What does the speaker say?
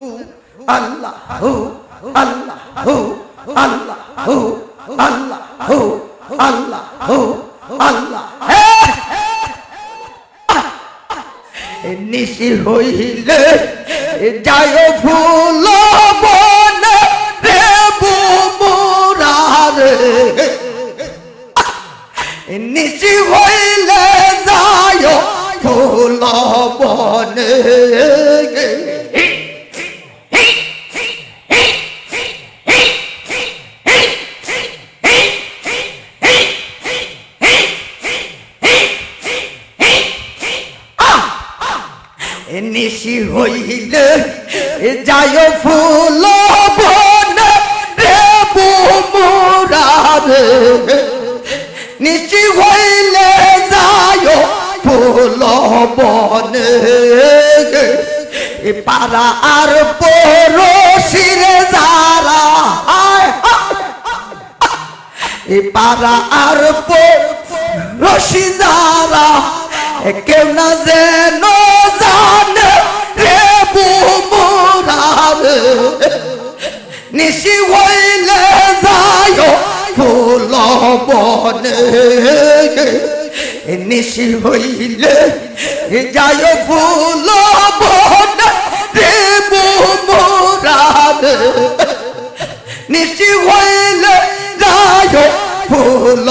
আল্লাহ আল্লাহ আল্লাহ আল্লাহ আল্লাহ আল্লাহ নিশি হইলে যায় ফুল বনে রে বুমুরারে নিশি হইলে যায় ফুল বনে নিশি হইলে যায় ফুল নিশি হইলে যায় ফুল বনে পাড়া আর পড়োশির যারা পাড়া আর পড়োশি যারা কেউ না যেন নিশি হইলে যায় ফুল বনে নিশি হইলে যায় ফুল বনে রে মোরাদ। নিশি যায় ফুল